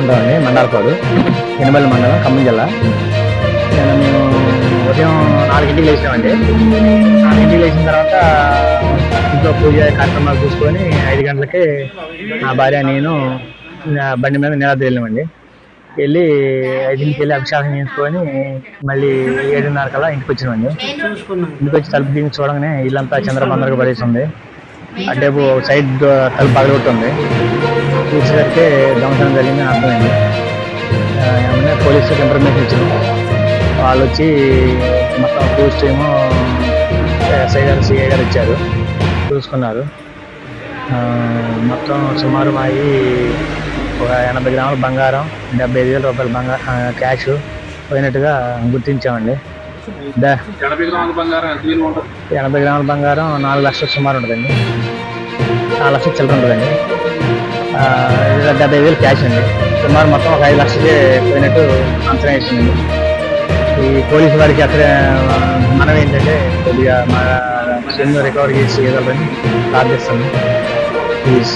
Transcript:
ఉంటాం అండి మండలపాడు ఎనబల్లి మండలం ఖమ్మం జిల్లా. నేను మేము ఉదయం నాలుగింటికి లేచినామండి. నాలుగింటికి లేచిన తర్వాత ఇంట్లో పూజ కార్యక్రమాలు చూసుకొని ఐదు గంటలకి నా భార్య నేను బండి మీద నీలాద్రి వెళ్ళామండి వెళ్ళి ఐదింటికి వెళ్ళి అభిషేకం చేసుకొని మళ్ళీ ఏడున్నర కల్లా ఇంటికి వచ్చినామండి. ఇంటికి వచ్చి తలుపు దిగి చూడగానే ఇల్లంతా చంద్రబందరగా పడేసి ఉంది. అంటే సైడ్ తలుపు పగలగొట్టుంది చూసేసరికి దొంగతనం జరిగిందని అర్థమైంది. ఏమన్నా పోలీసులకు ఇన్ఫర్మేషన్ ఇచ్చాము వాళ్ళు వచ్చి మొత్తం టూరిస్ట్ ఏమో ఎస్ఐ గారు సిఐ గారు ఇచ్చారు. చూసుకున్నారు. మొత్తం సుమారు మాయి ఒక ఎనభై గ్రాముల బంగారం డెబ్బై ఐదు వేల రూపాయల బంగారం క్యాష్ పోయినట్టుగా గుర్తించామండి. దా ఎనభై గ్రాముల బంగారం నాలుగు లక్షల సుమారు ఉంటుందండి. నాలుగు లక్షల చిల్లర ఉంటుందండి. డెబ్బై వేలు క్యాష్ అండి. సుమారు మొత్తం ఒక ఐదు లక్షలకి పోయినట్టు అంచనా వేసిందండి ఈ పోలీసు వారికి అక్కడ మనం ఏంటంటే కొద్దిగా మా సిమ్ రికవర్ చేసి ఇవ్వాలని ప్రార్థిస్తాను ప్లీజ్